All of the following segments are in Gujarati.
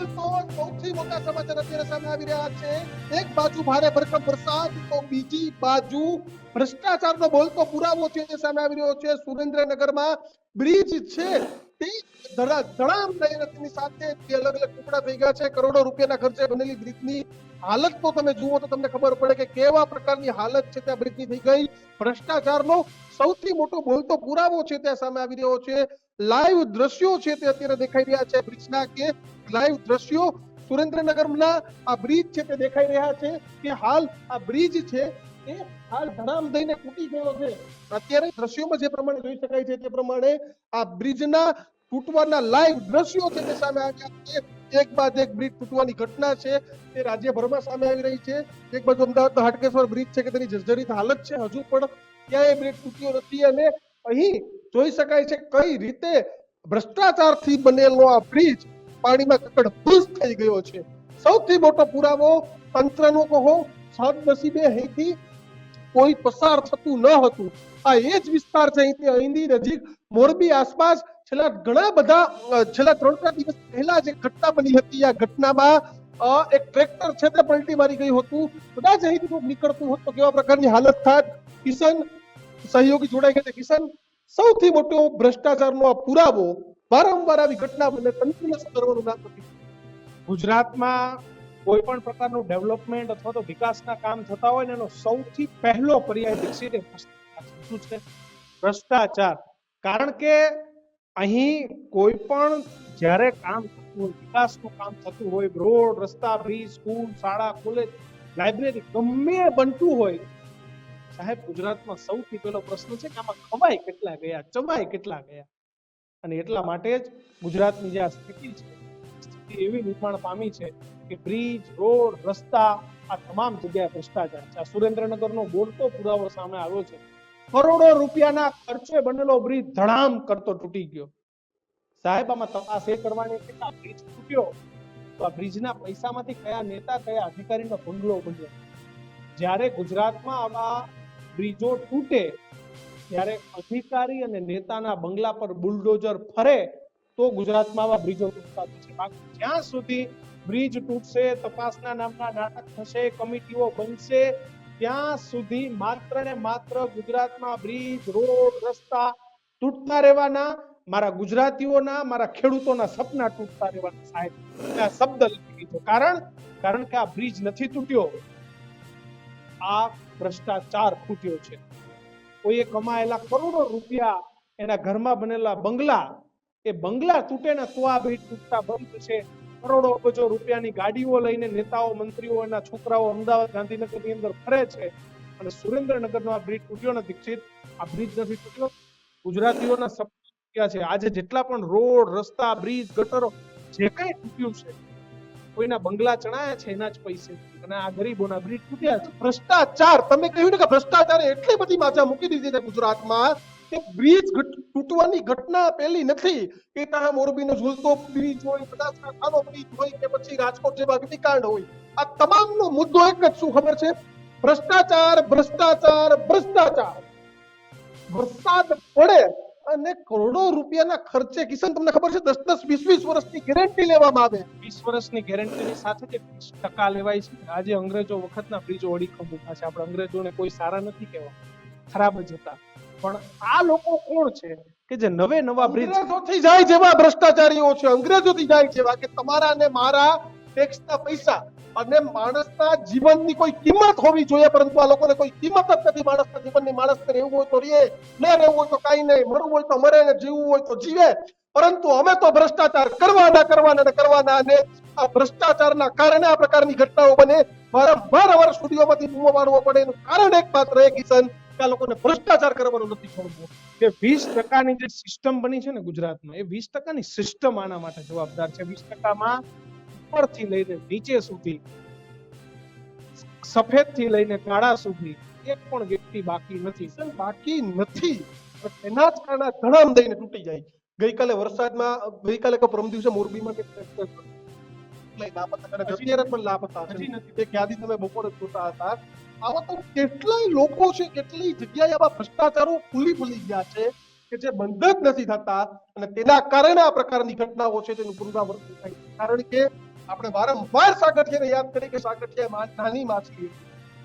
તો સૌથી મોટા સમાચાર અત્યારે સામે આવી રહ્યા છે. એક બાજુ ભારે ભરકમ વરસાદ, તો બીજી બાજુ ભ્રષ્ટાચારનો બોલતો પુરાવો છે તે સામે આવી રહ્યો છે. સુરેન્દ્રનગરમાં બ્રિજ છે. તે ધડા ધડામ થઈને સાથે તે અલગ અલગ ટુકડા થઈ ગયા છે. કરોડો રૂપિયાના ખર્ચે બનેલી બ્રિજની હાલત તો તમે જુઓ તો તમને ખબર પડે કે કેવા પ્રકારની હાલત છે ત્યાં બ્રિજની થઈ ગઈ. ભ્રષ્ટાચારનો સૌથી મોટો બોલતો પુરાવો છે ત્યાં સામે આવી રહ્યો છે. લાઈવ દ્રશ્યો છે તે અત્યારે દેખાઈ રહ્યા છે બ્રિજના કે લાઈવ દ્રશ્યો સુરેન્દ્રનગરના આ બ્રિજ છે તે દેખાઈ રહ્યા છે કે હાલ આ બ્રિજ છે એ હાલ ધડામ થઈને તૂટી ગયો છે. અત્યારે દ્રશ્યોમાં જે પ્રમાણે જોઈ શકાય છે તે પ્રમાણે આ બ્રિજના તૂટવાના લાઈવ દ્રશ્યો છે તે સામે આવ્યા છે. એક બાદ એક બ્રિજ તૂટવાની ઘટના છે. તે રાજ્યભરમાં સામે આવી રહી છે. એક બાજુ અમદાવાદનો હાટકેશ્વર બ્રિજ છે કે તેની જર્જરિત હાલત છે. હજુ પણ ક્યાંય બ્રિજ તૂટ્યો નથી અને અહીં જોઈ શકાય છે કઈ રીતે ભ્રષ્ટાચારથી બનેલો આ બ્રિજ પાણીમાં કકડભૂસ થઈ ગયો છે. સૌથી મોટો પુરાવો તંત્રનો કહો સદનસીબે અહીંથી કોઈ પસાર થતું ન હતું. આ એ જ વિસ્તાર છે અહીંથી અહીંની નજીક મોરબી આસપાસ. છેલ્લા ઘણા બધા છેલ્લા ત્રણ ચાર દિવસ પહેલા જે ઘટના બની હતી, આ ઘટનામાં એક ટ્રેક્ટર છે તે પલટી મારી ગયું હતું. કદાચ અહીંથી કોઈક નીકળતું હોત કેવા પ્રકારની હાલત થાત? કિશન, સહયોગી જોડાઈ ગયા છે. કિશન, સૌથી મોટો ભ્રષ્ટાચારનો આ પુરાવો વારંવાર આવી ઘટના બને તંત્રને કરવાનું નામ નથી. ગુજરાતમાં કોઈ પણ પ્રકારનું ડેવલપમેન્ટ અથવા તો વિકાસના કામ થતા હોય ને એનો સૌથી પહેલો પર્યાય એ શું છે ભ્રષ્ટાચાર. કારણ કે અહીં કોઈ પણ જ્યારે કામ થતું હોય, વિકાસનું કામ થતું હોય, રોડ, રસ્તા બ્રિજ સ્કૂલ શાળા કોલેજ લાઇબ્રેરી ગમે બનતું હોય, સાહેબ ગુજરાતમાં સૌથી પહેલો પ્રશ્ન છે કે આમાં ખવાય કેટલા ગયા ચમાય કેટલા ગયા? અને એટલા માટે જ ગુજરાતની જે આ સ્થિતિ છે, સ્થિતિ એવી નિર્માણ પામી છે કે બ્રિજ, રોડ, રસ્તા, આ તમામ જગ્યાએ ભ્રષ્ટાચાર છે. આ સુરેન્દ્રનગરનો બોલતો પુરાવો સામે આવ્યો છે. કરોડો રૂપિયાના ખર્ચે બનેલો બ્રિજ ધડામ કરતો તૂટી ગયો. સાહેબ, આમાં તપાસ એ કરવાની કે આ બ્રિજ તૂટ્યો તો આ બ્રિજના પૈસામાંથી કયા નેતા, કયા અધિકારીનો બંગલો બન્યો? જ્યારે ગુજરાતમાં આવા બ્રિજો તૂટે ત્યારે અધિકારી અને નેતાના બંગલા પર બુલડોઝર ફરે, તો ગુજરાતમાં આવા બ્રિજો તૂટતા થશે. બાકી જ્યાં સુધી બ્રિજ તૂટશે, તપાસના નામના નાટક થશે, કમિટીઓ બનશે, ત્યાં સુધી માત્ર ને માત્ર ગુજરાતમાં બ્રિજ, રોડ, રસ્તા તૂટતા રહેવાના, મારા ગુજરાતીઓના, મારા ખેડૂતોના સપના તૂટતા રહેવાના સાહેબ. આ શબ્દ લખી દીધો. કારણ? કારણ કે આ બ્રિજ નથી તૂટ્યો. આ ભ્રષ્ટાચાર ફૂટ્યો છે. કોઈએ કમાયેલા કરોડો રૂપિયા એના ઘરમાં બનેલા બંગલા, એ બંગલા તૂટે ને તો આ બ્રિજ તૂટતા બંધ છે. કરોડો અબજો રૂપિયાની ગાડીઓ લઈને નેતાઓ, મંત્રીઓ એના છોકરાઓ અમદાવાદ ગાંધીનગરની અંદર ફરે છે. અને સુરેન્દ્રનગરનો આ બ્રિજ તૂટ્યો નથી દીક્ષિત, આ બ્રિજ નથી તૂટ્યો. ગુજરાતીઓના સપના છે. આજે જેટલા પણ રોડ, રસ્તા, બ્રિજ, ગટરો જે કંઈ તૂટ્યું છે કોઈના બંગલા ચણાયા છે, એના જ પૈસે. અને આ ગરીબોના બ્રિજ તૂટ્યા છે. ભ્રષ્ટાચાર. તમે કહ્યું ને કે ભ્રષ્ટાચારે એટલી બધી માજા મૂકી દીધી છે ગુજરાતમાં કે બ્રિજ તૂટવાની ઘટના પહેલી નથી. કે ત્યાં મોરબીનો ઝૂલતો બ્રિજ હોય, બનાસકાંઠાનો બ્રિજ હોય કે પછી રાજકોટ જેવા અગ્નિકાંડ હોય. આ તમામનો મુદ્દો એક જ શું ખબર છે? ભ્રષ્ટાચાર ભ્રષ્ટાચાર ભ્રષ્ટાચાર. વરસાદ પડે અને કરોડો રૂપિયાના ખર્ચે કિશન તમને ખબર છે દસ દસ વીસ વીસ વર્ષની ગેરંટી લેવામાં આવે. વીસ વર્ષની ગેરંટીની સાથે તે વીસ ટકા લેવાય છે. આજે અંગ્રેજો વખતના બ્રિજો અડીખમ ઊભા છે. આપણે અંગ્રેજોને કોઈ સારા નથી કહેવા. ખરાબ જ હતા. પણ આ લોકો કોણ છે કે જે નવે નવા બ્રિજથી જાય જેવા ભ્રષ્ટાચારીઓ છે. અંગ્રેજોથી જાય જેવા કે તમારા ને મારા ટેક્સના પૈસા અને માણસના જીવનની કોઈ કિંમત હોવી જોઈએ, પરંતુ આ લોકોને કોઈ કિંમત જ નથી માણસના જીવનની. માણસને રહેવું હોય તો રહીએ ન રહેવું હોય તો કાંઈ નહીં. મરવું હોય તો મરે ને જીવવું હોય તો જીવે. પરંતુ અમે તો ભ્રષ્ટાચાર કરવાના કરવાના ને કરવાના અને આ ભ્રષ્ટાચારના કારણે આ પ્રકારની ઘટનાઓ બને. વારંવાર અમારા સ્ટુડિયોમાંથી બૂમો મારવો પડે. એનું કારણ એક માત્ર એ, કિશન, કે આ લોકોને ભ્રષ્ટાચાર કરવાનું નથી છોડવું. કે વીસ ટકાની જે સિસ્ટમ બની છે ને ગુજરાતમાં, એ વીસ ટકાની સિસ્ટમ આના માટે જવાબદાર છે. વીસ ટકામાં ઉપરથી લઈને નીચે સુધી સફેદથી લઈને કાળા સુધી એક પણ વ્યક્તિ બાકી નથી. બાકી નથી. એના જ કારણે ધડામ દઈને તૂટી જાય. ગઈકાલે વરસાદમાં ગઈકાલે કે પરમ દિવસે મોરબીમાં કે કેટલાય લાપતા અને અત્યારે પણ લાપતા છે. હજી નથી. તમે બપોરે જોતા હતા. આવા તો કેટલાય લોકો છે કેટલી જગ્યાએ આવા ભ્રષ્ટાચારો ફૂલી ફૂલી ગયા છે કે જે બંધ જ નથી થતા. અને તેના કારણે આ પ્રકારની ઘટનાઓ છે તેનું પુનરાવર્તન થાય છે. કારણ કે આપણે વારંવાર સાગઠિયાને યાદ કરીએ કે સાગઠિયા નાની માછલી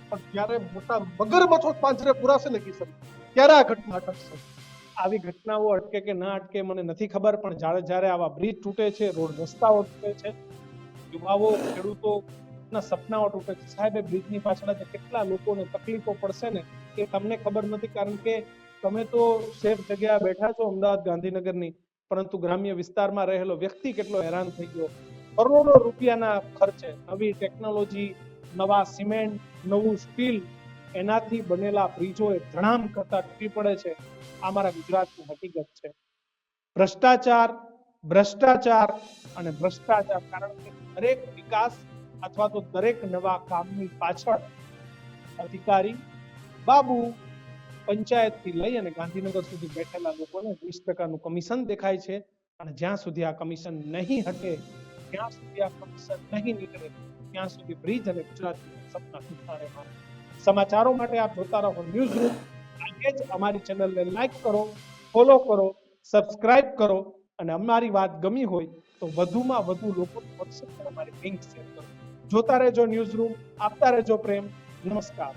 પણ જ્યારે મોટા મગરમચ્છો પાંજરે પુરાશે ને કિશન ત્યારે આ ઘટના અટકશે આવી ઘટનાઓ અટકે કે ના અટકે મને નથી ખબર, પણ જ્યારે જ્યારે આવા બ્રિજ તૂટે છે, રોડ રસ્તાઓ તૂટે છે, યુવાઓ ખેડૂતો ના સપનાઓ તૂટે છે. સાહેબ બ્રિજની પાછળ આજે કેટલા લોકોને તકલીફો પડશે ને, એ તમને ખબર નથી, કારણ કે તમે તો સેફ જગ્યા બેઠા છો અમદાવાદ ગાંધીનગરની, પરંતુ ગ્રામ્ય વિસ્તારમાં રહેલો વ્યક્તિ કેટલો હેરાન થઈ ગયો. કરોડો રૂપિયાના ખર્ચે નવી ટેકનોલોજી નવા સિમેન્ટ નવું સ્ટીલ એનાથી બનેલા બ્રિજો એ ધણામ કરતા તૂટી પડે છે. આ મારા ગુજરાતની હકીકત છે. ભ્રષ્ટાચાર ભ્રષ્ટાચાર અને ભ્રષ્ટાચાર કારણ કે દરેક વિકાસ અથવા તો દરેક નવા કામની પાછળ અધિકારી, બાબુ, પંચાયતથી લઈ અને ગાંધીનગર સુધી બેઠેલા લોકોને વીસ ટકાનું કમિશન દેખાય છે અને જ્યાં સુધી આ કમિશન નહીં હટે ત્યાં સુધી આ કમિશન નહીં નીકળે, ત્યાં સુધી બ્રિજ અને ગુજરાતી સપના સુધા રહેવા. સમાચારો માટે આપ જોતા રહો ન્યૂઝ રૂમ આજે જ અમારી ચેનલને લાઈક કરો, ફોલો કરો, સબસ્ક્રાઇબ કરો અને અમારી વાત ગમી હોય તો વધુમાં વધુ લોકો વોટ્સએપ પર અમારી લિંક શેર કરો. જોતા રહેજો ન્યૂઝ રૂમ આપતા રહેજો પ્રેમ. નમસ્કાર.